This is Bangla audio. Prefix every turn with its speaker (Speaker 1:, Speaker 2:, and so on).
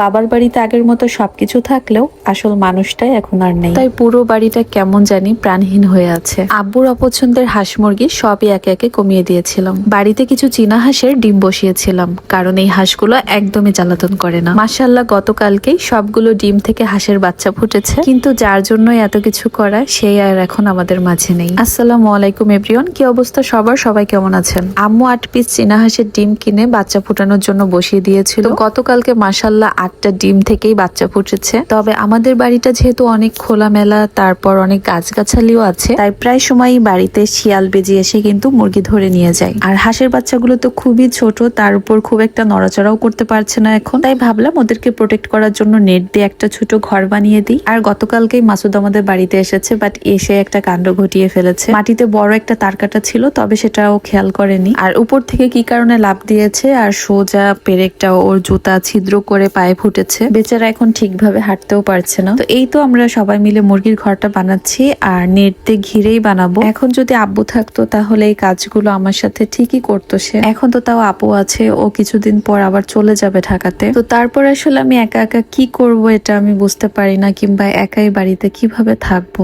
Speaker 1: বাবার বাড়িতে আগের মতো সবকিছু থাকলেও আসল মানুষটাই এখন আর নেই। তাই পুরো বাড়িটা কেমন জানি প্রাণহীন হয়ে আছে। আব্বুর অপছন্দের হাঁস মুরগি সবই একে একে কমিয়ে দিয়েছিলাম। বাড়িতে কিছু চীনা হাঁসের ডিম বসিয়েছিলাম, কারণ এই হাঁসগুলো একদমই জ্বালাতন করে না। মাসাল্লাহ গতকালকেই সবগুলো ডিম থেকে হাঁসের বাচ্চা ফুটেছে, কিন্তু যার জন্য এত কিছু করা, সেই আর এখন আমাদের মাঝে নেই। আসসালামু আলাইকুম এভরিওয়ান, কি অবস্থা সবার? সবাই কেমন আছেন? আম্মু আট পিস চীনা হাঁসের ডিম কিনে বাচ্চা ফুটানোর জন্য বসিয়ে দিয়েছিল। গতকালকে মাসাল্লাহ আটটা ডিম থেকেই বাচ্চা ফুটেছে। তবে আমাদের বাড়িটা যেহেতু অনেক খোলামেলা, তারপর অনেক গাছগাছালিও আছে, তাই প্রায় সময়ই বাড়িতে শিয়াল বেজি এসে কিন্তু মুরগি ধরে নিয়ে যায়। আর হাঁসের বাচ্চাগুলো তো খুবই ছোট, তার উপর খুব একটা নড়াচড়াও করতে পারছে না এখন। তাই ভাবলাম ওদেরকে প্রোটেক্ট করার জন্য নেট দিয়ে একটা ছোট ঘর বানিয়ে দিই। আর গতকালকেই মাসুদ আমাদের বাড়িতে এসেছে বাট এসে একটা কাণ্ড ঘটিয়ে ফেলেছে। মাটিতে বড় একটা তারকাটা ছিল, তবে সেটাও খেয়াল করেনি। আর উপর থেকে কি কারণে লাভ দিয়েছে, আর সোজা পেরেকটা ওর জুতা ছিদ্র করে পায়ে ফুটেছে। বেচারা এখন ঠিকভাবে হাঁটতেও পারছে না। তো এই তো আমরা সবাই মিলে মুরগির ঘরটা বানাচ্ছি আর নেট ঘিরেই বানাবো। এখন যদি আব্বু থাকতো তাহলে এই কাজগুলো আমার সাথে ঠিকই করতো সে। এখন তো তাও আপু আছে, ও কিছুদিন পর আবার চলে যাবে ঢাকাতে। তো তারপর আসলে আমি একা একা কি করব এটা আমি বুঝতে পারি না, কিংবা একাই বাড়িতে কীভাবে থাকব?